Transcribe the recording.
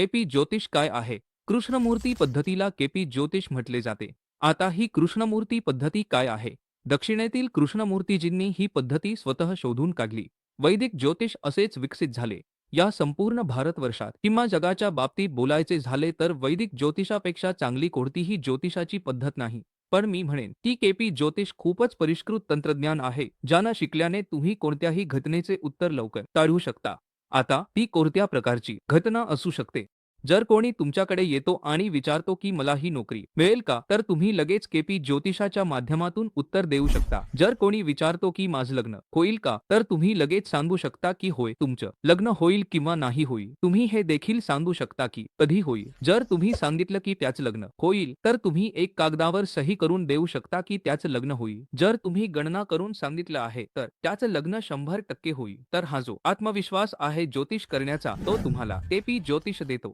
KP ज्योतिष काय आहे? कृष्णमूर्ती पद्धतीला केपी ज्योतिष म्हटले जाते. आता ही कृष्णमूर्ती पद्धती काय आहे? दक्षिणेतील कृष्णमूर्तीजींनी ही पद्धती स्वतः शोधून काढली. वैदिक ज्योतिष असेच विकसित झाले. या संपूर्ण भारतवर्षात किंवा जगाच्या बाबतीत बोलायचे झाले तर वैदिक ज्योतिषापेक्षा चांगली कोणतीही ज्योतिषाची पद्धत नाही. पण मी म्हणेन की केपी ज्योतिष खूपच परिष्कृत तंत्रज्ञान आहे ज्यानं शिकल्याने तुम्ही कोणत्याही घटनेचे उत्तर लवकर काढू शकता. आता ती कोणत्या प्रकारची घटना असू शकते? जर कोणी तुमच्याकडे येतो आणि विचारतो की मला ही नोकरी मिळेल का तर तुम्ही लगेच केपी ज्योतिषाच्या माध्यमातून उत्तर देऊ शकता. जर कोणी विचारतो की माझं लग्न होईल का तर तुम्ही लगेच सांगू शकता की होय तुमचं लग्न होईल किंवा नाही होईल. तुम्ही हे देखील सांगू शकता की कधी होईल. जर तुम्ही सांगितलं की त्याचं लग्न होईल तर तुम्ही एक कागदावर सही करून देऊ शकता की त्याचं लग्न होईल. जर तुम्ही गणना करून सांगितलं आहे तर त्याचं लग्न शंभर टक्के होईल. तर हा जो आत्मविश्वास आहे ज्योतिष करण्याचा तो तुम्हाला केपी ज्योतिष देतो.